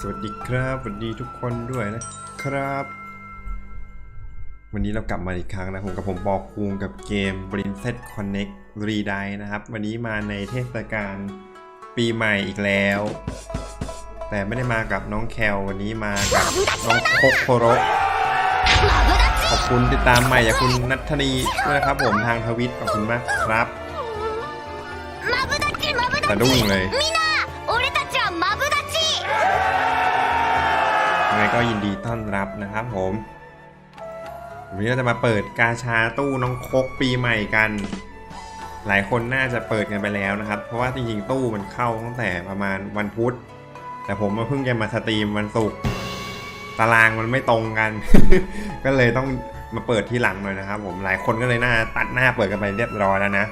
สวัสดีครับสวัสดีทุกคนด้วยนะครับ วันนี้เรากลับมาอีกครั้งนะผมกับผมปอกคูงกับเกม b r i n c e s Connect r e d i นะครับ วันนี้มาในเทศกาลปีใหม่อีกแล้ว แต่ไม่ได้มากับน้องแคลวันนี้มากับน้องโคโคโรขอบคุณติดตามใหม่อย่ากคุณนัทนีด้วยนะครับผมทางทวิตขอบคุณมากครับแต่ดุ้งเลย ยังไงก็ยินดีต้อนรับนะครับผมวันนี้เราจะมาเปิดกาชาตู้น้องคกปีใหม่กัน หลายคนน่าจะเปิดกันไปแล้วนะครับ เพราะว่าจริงๆตู้มันเข้าตั้งแต่ประมาณวันพุธ แต่ผมมาเพิ่งจะมาสตรีมวันศุกร์ตารางมันไม่ตรงกัน ก็เลยต้องมาเปิดที่หลังหน่อยนะครับ ผมหลายคนก็เลยน่าตัดหน้าเปิดกันไปเรียบร้อยแล้วนะ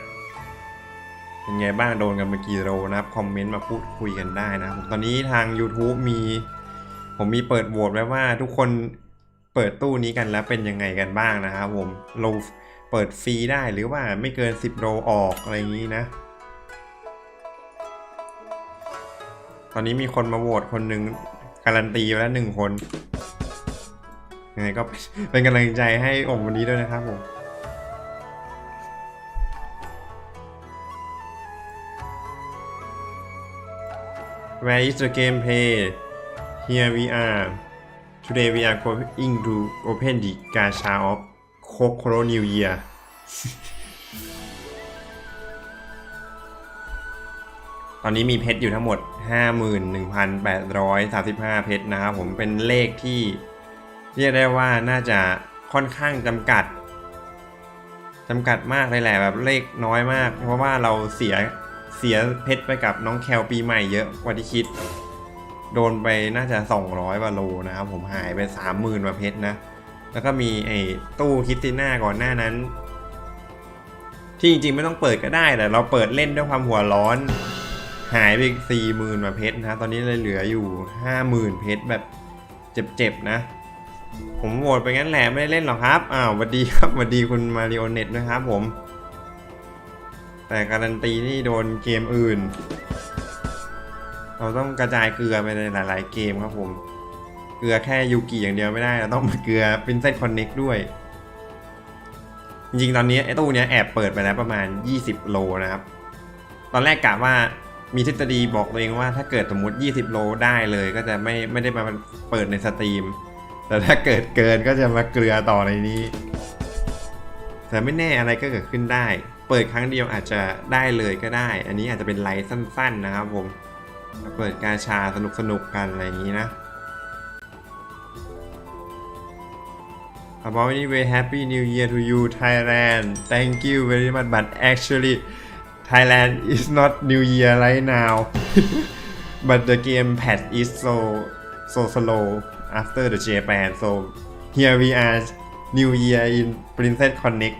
เป็นไงบ้างโดนกันไปกี่โลนะครับคอมเมนต์มาพูดคุยกันได้นะครับผมตอนนี้ทาง YouTube มี ผมมีเปิดโหวตไว้ว่าทุกคนเปิดตู้นี้กันแล้วเป็นยังไงกันบ้างนะครับผมโลเปิดฟรีได้หรือว่าไม่เกิน 10 โลออกอะไรอย่างนี้นะ ตอนนี้มีคนมาโหวตคนหนึ่งการันตีไว้แล้วหนึ่งคนยังไงก็เป็นกำลังใจให้ผมวันนี้ด้วยนะครับผม Where is the gameplay? Here we are. Today we are going to open the gacha of Kokoro New Year. ตอนนี้มีเพชรอยู่ทั้งหมด 51,835 เพชรนะครับผมเป็นเลขที่เรียกได้ว่าน่าจะค่อนข้างจำกัดจำกัดมากเลยแหละแบบเลขน้อยมาก เพราะว่าเราเสียเสียเพชรไปกับน้องแคลปีใหม่เยอะกว่าที่คิด โดนไปน่าจะ 200กว่าโลนะครับ ผมหายไป 30,000กว่าเพชรนะ แล้วก็มีไอ้ตู้คิตติน่าก่อนหน้านั้น ที่จริงๆไม่ต้องเปิดก็ได้แต่เราเปิดเล่นด้วยความหัวร้อน หายไปสี่หมื่นกว่าเพชรนะตอนนี้เลยเหลืออยู่ห้าหมื่นเพชรแบบเจ็บๆนะ ผมโหวตไปงั้นแหละไม่ได้เล่นหรอกครับอ้าวสวัสดีครับสวัสดีคุณมาริโอเน็ตนะครับผม แต่การันตีนี่โดนเกมอื่น เราต้องกระจายเกลือไปในหลาย ๆ เกมครับผม เกลือแค่ยูกิอย่างเดียวไม่ได้เราต้องมาเกลือ Princess Connect ด้วย จริงๆ ตอนนี้ไอ้ตู้เนี้ยแอบเปิดไปแล้วประมาณ 20 โลนะครับ ตอนแรกกะว่ามีทฤษฎีบอกตัวเองว่าถ้าเกิดสมมติ 20 โลได้เลยก็จะไม่ไม่ได้มาเปิดในสตรีม แต่ถ้าเกิดเกินก็จะมาเกลือต่อในนี้ แต่ไม่แน่อะไรก็เกิดขึ้นได้ เปิดครั้งเดียวอาจจะได้เลยก็ได้ อันนี้อาจจะเป็นไลฟ์สั้น ๆ นะครับผม เปิดกาชาสนุกสนุกกันอะไรอย่างนี้นะ About anyway happy new year to you Thailand thank you very much but actually Thailand is not new year right now but the game patch is so so slow after the Japan so here we are new year in Princess Connect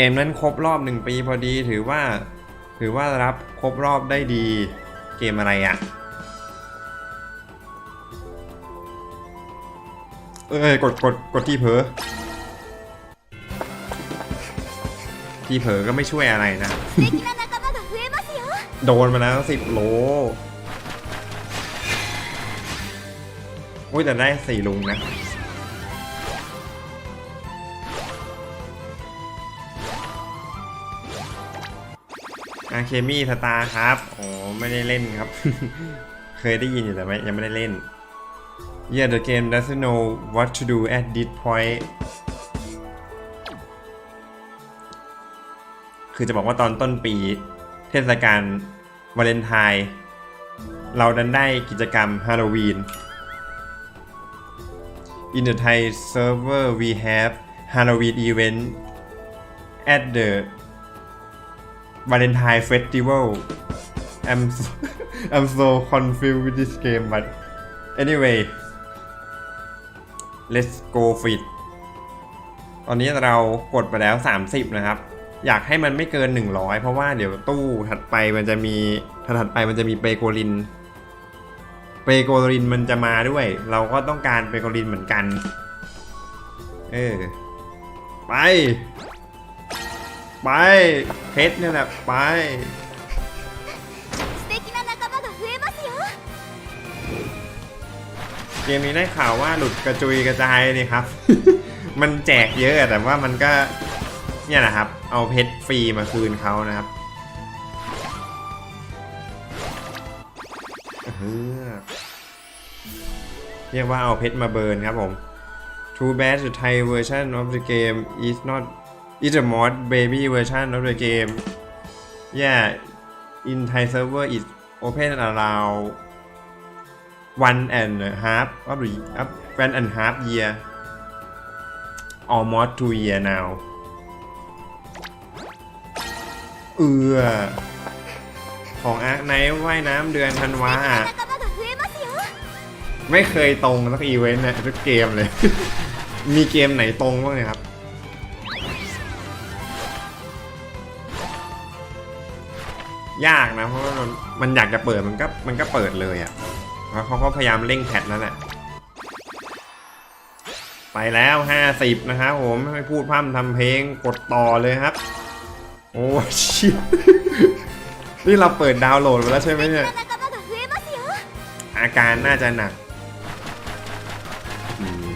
เกมนั้นครบรอบหนึ่งปีพอดีถือว่า ถือว่ารับครบรอบได้ดี เกมอะไรอะ่ะ เอ้ยกดกดกดที่เพอที่เผลอก็ไม่ช่วยอะไรนะ โดนมาแล้วสิบโลอุ้ยแต่ได้สี่ลุงนะ อาเคมี่สตาร์ครับโอ๋อไม่ได้เล่นครับ เคยได้ยินอยู่แต่ไม่ยังไม่ได้เล่น Yeah the game doesn't know what to do at this point คือจะบอกว่าตอนต้นปีเทศกาลวาเลนไทน์เราดันได้กิจกรรมฮาโลวีน In the Thai server we have Halloween event at the Valentine Festival I'm so, I'm so confused with this game but anyway let's go fit ตอนนี้เรากดไปแล้ว 30 นะครับ อยากให้มันไม่เกิน 100 เพราะว่าเดี๋ยวตู้ถัดไปมันจะมีถัดไปมันจะมีเปโกลิน เปโกลินมันจะมาด้วย เราก็ต้องการเปโกลินเหมือนกัน เออ ไป ไปเพชรเนี่ยแหละไปเกมนี้ได้ข่าวว่าหลุดกระจุยกระจายนี่ครับ มันแจกเยอะแต่ว่ามันก็เนี่ยนะครับ เอาเพชรฟรีมาคืนเขานะครับเรียกว่าเอาเพชรมาเบิร์นครับผม True bad the Thai version of the game is not is the most baby version of the game yeah in Thai server is open around one and a half of the one and half year almost two year now เออของอาร์คไนท์ว่ายน้ำเดือนธันวาไม่เคยตรงสักอีเวนต์นะทุกเกมเลย มีเกมไหนตรงบ้างครับ ยากนะเพราะว่ามันมันอยากจะเปิดมันก็มันก็เปิดเลยอะ่ะแล้วเขาก็พยายามเร่งแพทนั่นแหละไปแล้วห้าสิบนะครับผมไม่พูดพร่ำทำเพลงกดต่อเลยครับ โอ้ชินี่เราเปิดดาวน์โหลดไปแล้วใช่ไหมเนี่ย อาการน่าจะหนัก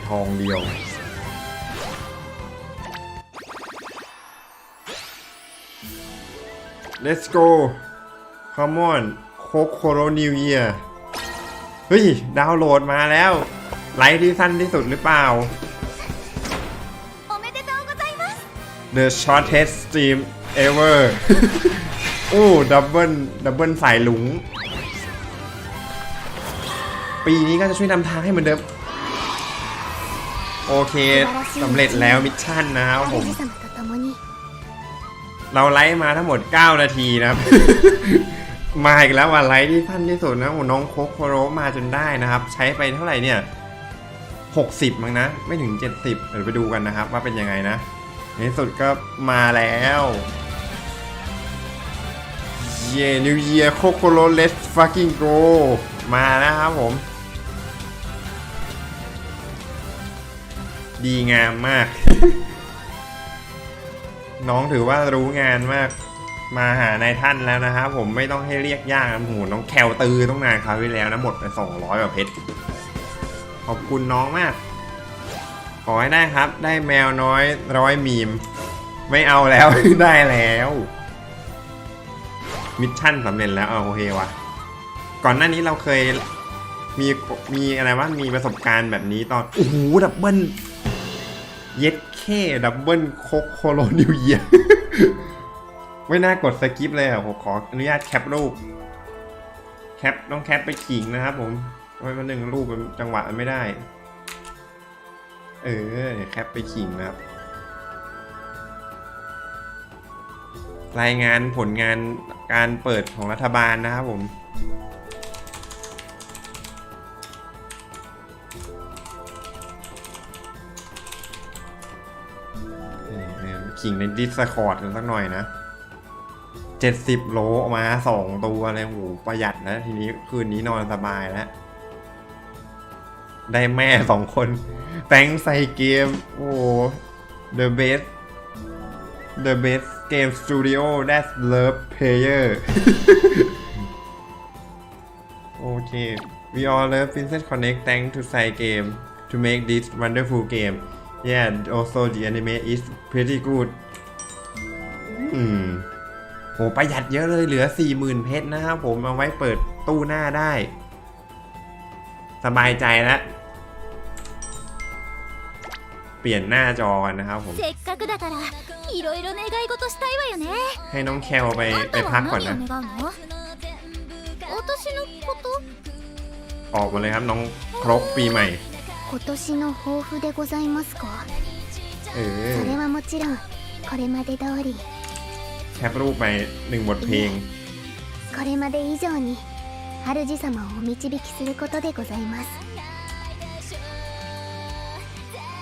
ทองเดียวเล t s go คอมมอนโคโคโรนิวเยียเฮ้ย ดาวน์โหลดมาแล้ว ไลท์ที่สั้นที่สุดหรือเปล่า The shortest stream ever โอ้ดับเบิลดับเบิลสายหลุง ปีนี้ก็จะช่วยนำทางให้เหมือนเดิม โอเคสำเร็จแล้วมิชชั่นนะครับผม เราไลฟ์มาทั้งหมด 9 นาทีนะครับ มาอีกแล้วว่าไลฟ์ที่สั้นที่สุดนะโอ้น้องโคโคโรมาจนได้นะครับ ใช้ไปเท่าไหร่เนี่ย60มั้งนะ ไม่ถึง 70 เดี๋ยวไปดูกันนะครับ ว่าเป็นยังไงนะ ในที่สุดก็มาแล้วเย่นิวเยียโคโคโร let's fucking go มานะครับผม ดีงามมาก น้องถือว่ารู้งานมาก มาหานายท่านแล้วนะครับผมไม่ต้องให้เรียกยากนะโหน้องแคลตือต้องนานคราวที่แล้วนะหมดไป200กว่าเพชรขอบคุณน้องมาก ขอให้ได้ครับ ได้แมวน้อยร้อยมีม ไม่เอาแล้วได้แล้ว มิชชั่นสำเร็จแล้วเอาโอเควะก่อนหน้านี้เราเคยมีมีอะไรวะมีประสบการณ์แบบนี้ตอนโอ้โหดับเบิลเย็ดเคดับเบิลโคโคโลนิวเยีย ไม่น่ากดสกิปเลยอะผมขออนุญาตแคปรูป แคปต้องแคปไปขิงนะครับผมไว้วันหนึ่งรูปมันจังหวะมันไม่ได้ เออแคปไปขิงนะครับ รายงานผลงานการเปิดของรัฐบาลนะครับผมขิงในดิสคอร์ดกันสักหน่อยนะ เจ็ดสิบโลมาสองตัวเลยโอ้โหประหยัดนะ ทีนี้คืนนี้นอนสบายแล้ว ได้แม่สองคนแตงใส่เกม โอ้ the best the best game studio that love player โอเค we all love Princess Connect thanks to Sai Game to make this wonderful game yeah also the anime is pretty good อืม โหประหยัดเยอะเลยเหลือ 40,000 เพชรนะครับผมเอาไว้เปิดตู้หน้าได้ สบายใจแล้วเปลี่ยนหน้าจอกันนะครับผมให้น้องแคลไปไปพักก่อนนะออกมาเลยครับน้องครบปีใหม่เออ แคปรูปไปหนึ่งบทเพลง これまで以上に主様をお導きすることでございます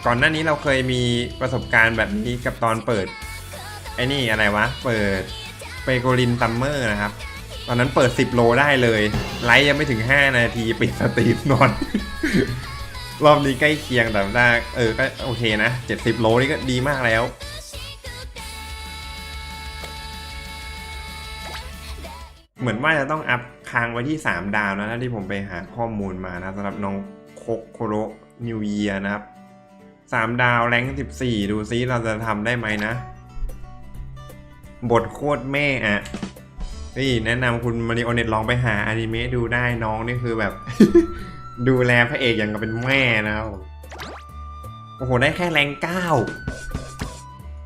ก่อนหน้านี้เราเคยมีประสบการณ์แบบนี้กับตอนเปิด ไอ้นี่อะไรวะ เปิดเปโกลินซัมเมอร์นะครับ ตอนนั้นเปิด 10 โลได้เลย ไลฟ์ยังไม่ถึง 5 นาทีปิดสตรีมนอน รอบนี้ใกล้เคียงแต่ได้เออ ก็โอเคนะ 70 โลนี่ก็ดีมากแล้ว เหมือนว่าจะต้องอัพค้างไว้ที่ 3 ดาวนะที่ผมไปหาข้อมูลมานะสำหรับน้องโคกโคโรนิวเยียนะครับสามดาวแรงสิบสี่ดูซิเราจะทำได้ไหมนะ บทโคตรแม่อะนี่แนะนำคุณมาริโอเน็ตลองไปหาอนิเมะดูได้น้องนี่คือแบบ ดูแลพระเอกอย่างกับเป็นแม่นะครับโอ้โห ได้แค่แรงเก้า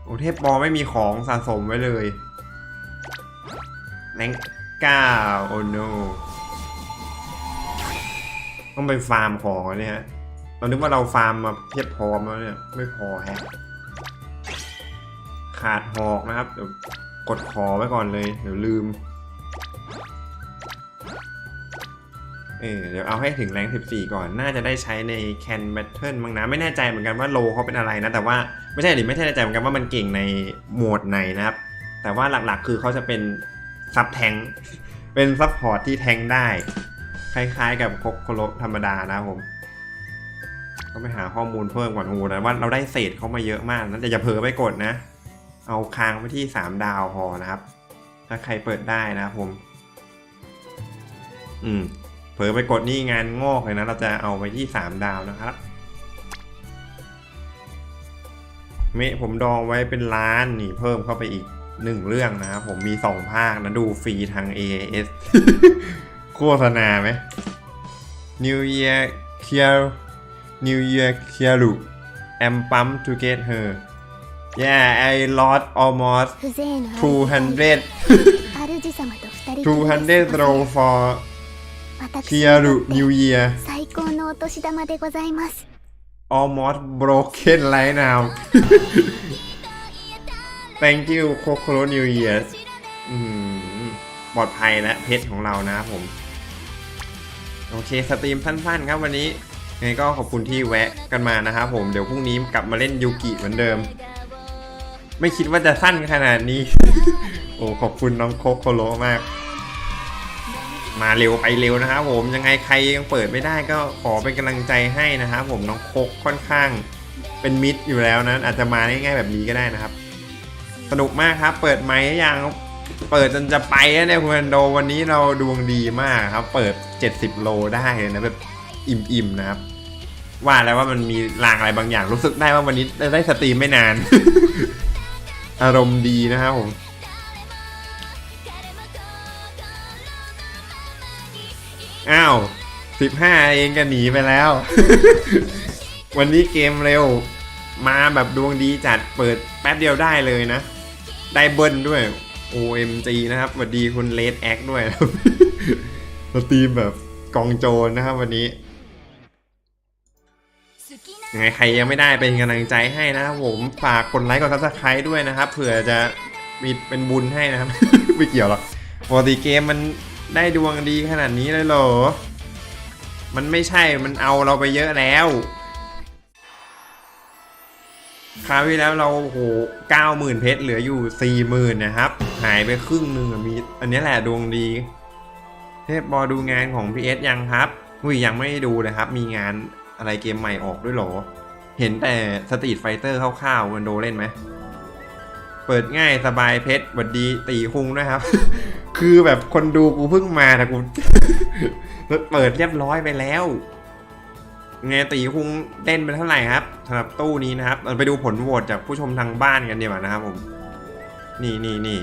โอ้เทพบอไม่มีของสะสมไว้เลย แรง เก้าโอ้โนต้องไปฟาร์มของเนี่ยฮะเรานึกว่าเราฟาร์มมาเพียบพร้อมแล้วเนี่ยไม่พอแฮะขาดหอกนะครับเดี๋ยวกดขอไว้ก่อนเลย เดี๋ยวลืม เออเดี๋ยวเอาให้ถึงแรง 14 ก่อน น่าจะได้ใช้ในแคนแบทเทิลมั้งนะ ไม่แน่ใจเหมือนกันว่าโลเขาเป็นอะไรนะ แต่ว่าไม่ใช่หรือไม่แน่ใจเหมือนกันว่ามันเก่งในโหมดไหนนะครับ แต่ว่าหลักๆคือเขาจะเป็น ซับแทงเป็นซับพอร์ตที่แทงได้ คล้ายๆกับโคโคโรธรรมดานะผมก็ไปหาข้อมูลเพิ่มก่อนโอ้โหแต่ว่าเราได้เศษเข้ามาเยอะมากนะแต่อย่าเผลอไปกดนะ เอาค้างไว้ที่ 3 ดาวพอนะครับ ถ้าใครเปิดได้นะผม อืมเผลอไปกดนี่งานงอกเลยนะ เราจะเอาไปที่ 3 ดาวนะครับเมผมดองไว้เป็นล้านนี่เพิ่มเข้าไปอีก หนึ่งเรื่องนะครับผมมีสองภาคนะ ดูฟรีทาง AAS โฆษณาไหม New Year k i r New Year k i r u I'm pumped to get her Yeah I lost almost 風情のある200主様と二人200 roll for 私 k i r u にとって New Year 最高のお年玉でございます almost broken right now Thank you Kokoro New Year ปลอดภัยและเพชรของเรานะผม โอเคสตรีมสั้นๆครับวันนี้ยังไงก็ขอบคุณที่แวะกันมานะครับผมเดี๋ยวพรุ่งนี้กลับมาเล่นยูกิเหมือนเดิม ไม่คิดว่าจะสั้นขนาดนี้ โอ้ขอบคุณน้องโคโคโรมาก มาเร็วไปเร็วนะครับผมยังไงใครยังเปิดไม่ได้ก็ขอเป็นกำลังใจให้นะครับผมน้องโคกค่อนข้างเป็นมิตรอยู่แล้วนะอาจจะมาง่ายๆแบบนี้ก็ได้นะครับ สนุกมากครับ เปิดไมค์หรือยังเปิดจนจะไปแล้วเนี่ยคุณแอนโดวันนี้เราดวงดีมากครับ เปิด 70 โลได้เลยนะแบบอิ่มๆนะครับ ว่าแล้วว่ามันมีลางอะไรบางอย่างรู้สึกได้ว่าวันนี้ได้สตรีมไม่นาน อารมณ์ดีนะครับผมอ้าว15เองก็หนีไปแล้ว วันนี้เกมเร็ว มาแบบดวงดีจัดเปิดแป๊บเดียวได้เลยนะ ได้เบิลด้วย OMG นะครับสวัสดีคุณเลดแอคด้วยนะครับสตรีมแบบกองโจรนะครับวันนี้ยังไงใครยังไม่ได้เป็นกำลังใจให้นะครับผมฝากกดไลค์กดซับสไครต์ด้วยนะครับเผื่อจะมีเป็นบุญให้นะครับ ไม่เกี่ยวหรอกปกติเกมมันได้ดวงดีขนาดนี้เลยเหรอ มันไม่ใช่มันเอาเราไปเยอะแล้ว คราวที่แล้วเราโหเก้าหมื่นเพชรเหลืออยู่สี่หมื่นนะครับ หายไปครึ่งหนึ่งอะมี อันนี้แหละดวงดี เทพบอดูงานของ PS ยังครับอุ้ยยังไม่ดูเลยครับ มีงานอะไรเกมใหม่ออกด้วยเหรอ เห็นแต่สตรีทไฟเตอร์คร่าวๆวันโดเล่นไหม เปิดง่ายสบายเพชรหวัดดีตีคุงด้วยครับ คือแบบคนดูกูเพิ่งมาแต่กูเปิดเรียบร้อยไปแล้ว ไงตีคุงเล่นไปเท่าไหร่ครับสำหรับตู้นี้นะครับเราไปดูผลโหวตจากผู้ชมทางบ้านกันดีกว่านะครับผม นี่นี่นี่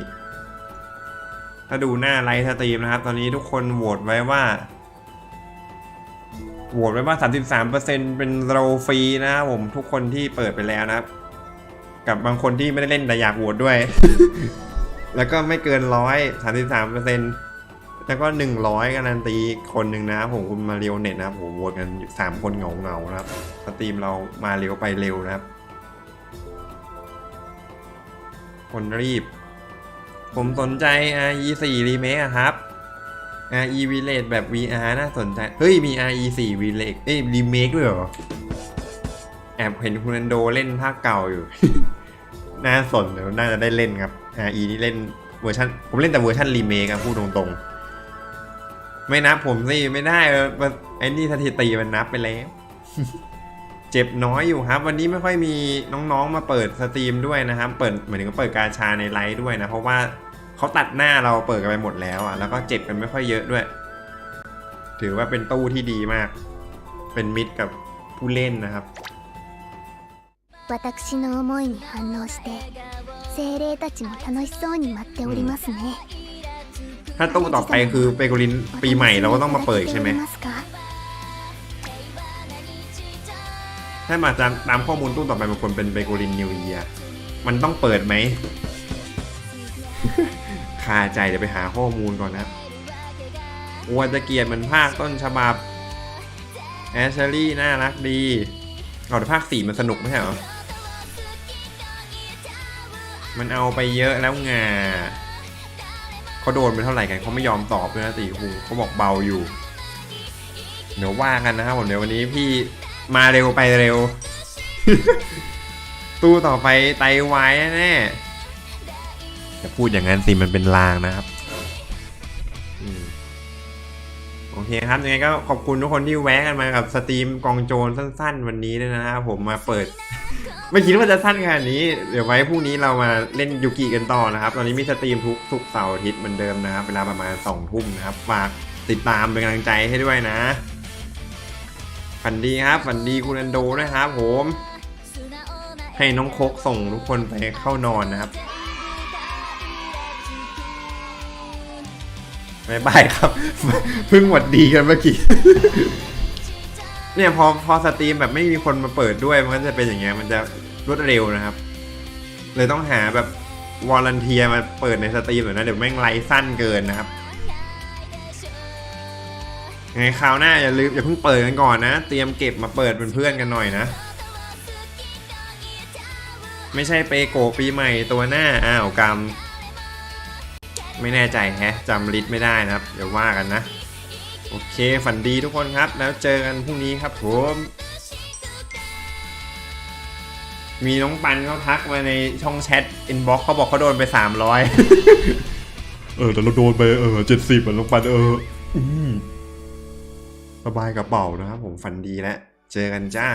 ถ้าดูหน้าไลฟ์สตรีมนะครับ ตอนนี้ทุกคนโหวตไว้ว่าโหวตไว้ว่า 33%เป็นโรฟรีนะครับผมทุกคนที่เปิดไปแล้วนะครับ กับบางคนที่ไม่ได้เล่นแต่อยากโหวตด้วย แล้วก็ไม่เกินร้อยสามสิบสามเปอร์เซ็นต์ แล้วก็หนึ่งร้อยการันตีคนหนึ่งนะครับผมคุณมาเรียวเน็ตนะครับผมโหวตกันสามคนเหงาเงานะครับสตรีมเรามาเร็วไปเร็วนะครับ คนรีบ ผมสนใจ RE 4 Remake ครับ RE Village แบบ VR น่าสนใจ เฮ้ย มี RE 4 Village เอ้ย Remake ด้วยเหรอ แอบเห็นคุณอันโดเล่นภาคเก่าอยู่ น่าสนเดี๋ยวน่าจะได้เล่นครับ RE นี่เล่นเวอร์ชันผมเล่นแต่เวอร์ชันรีเมคครับพูดตรงๆ ไม่นับผมสิ ไม่ได้เออมันไอ้นี่สถิติมันนับไปแล้ว เจ็บน้อยอยู่ครับ วันนี้ไม่ค่อยมีน้องๆมาเปิดสตรีมด้วยนะครับ เปิดเหมือนถึงก็เปิดการชาในไลฟ์ด้วยนะ เพราะว่าเขาตัดหน้าเราเปิดกันไปหมดแล้วอ่ะแล้วก็เจ็บกันไม่ค่อยเยอะด้วย ถือว่าเป็นตู้ที่ดีมาก เป็นมิตรกับผู้เล่นนะครับ 私の思いに反応して精霊たちも楽しそうに待っておりますね、 ถ้าตู้ต่อไปคือเปโกลินปีใหม่เราก็ต้องมาเปิดใช่ไหมถ้ามาตามตามข้อมูลตู้ต่อไปมันควรเป็นเบโกลินนิวเอียมันต้องเปิดไหมคาใจเดี๋ยวไปหาข้อมูลก่อนนะอัวตะเกียบมันภาคต้นฉบับแอชเชอรี่น่ารักดีเอาแต่ภาคสีมันสนุกไหมเหรอ มันเอาไปเยอะแล้วไง เขาโดนไปเท่าไหร่กันเขาไม่ยอมตอบด้วยนะตีคุงเขาบอกเบาอยู่ เดี๋ยวว่ากันนะครับผมเดี๋ยววันนี้พี่มาเร็วไปเร็ว ตู้ต่อไปไตวายแน่ๆจะพูดอย่างนั้นสิมันเป็นลางนะครับอืมโอเคครับยังไงก็ขอบคุณทุกคนที่แวะกันมากับสตรีมกองโจรสั้น ๆ วันนี้ด้วยนะครับผมมาเปิด ไม่คิดว่าจะสั้นขนาดนี้ เดี๋ยวไว้พรุ่งนี้เรามาเล่นยูกิกันต่อนะครับ ตอนนี้มีสตรีมทุกทุกเสาร์อาทิตย์เหมือนเดิมนะครับ เวลาประมาณสองทุ่มนะครับ ฝากติดตามเป็นกำลังใจให้ด้วยนะ ฝันดีครับ ฝันดีคุณอันโดด้วยครับผม ให้น้องโคกส่งทุกคนไปเข้านอนนะครับบายบายครับ เพิ่งหวัดดีกันเมื่อกี้ เนี่ยพอพอสตรีมแบบไม่มีคนมาเปิดด้วย มันก็จะเป็นอย่างเงี้ยมันจะรวดเร็วนะครับ เลยต้องหาแบบวอลเนเทียมาเปิดในสตรีมหน่อยนะเดี๋ยวแม่งไลฟ์สั้นเกินนะครับยังไงคราวหน้าอย่าลืมอย่าเพิ่งเปิดกันก่อนนะ เตรียมเก็บมาเปิดเป็นเพื่อนกันหน่อยนะ ไม่ใช่เปโกปีใหม่ตัวหน้าอ้าวกรรม ไม่แน่ใจแฮะจำลิสต์ไม่ได้นะครับ เดี๋ยวว่ากันนะ โอเคฝันดีทุกคนครับ แล้วเจอกันพรุ่งนี้ครับผมมีน้องปันเขาทักมาในช่องแชทอินบ็อกเขาบอกเขาโดนไปสามร้อยเออแต่เราโดนไปเออเจ็ดสิบอะน้องปันเอออสบายกระเป๋านะครับผมฝันดีแล้ว เจอกันจ้า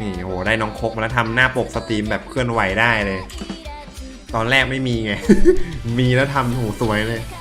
นี่โหได้น้องคกมาแล้วทำหน้าปกสตรีมแบบเคลื่อนไหวได้เลย ตอนแรกไม่มีไง มีแล้วทำโหสวยเลย「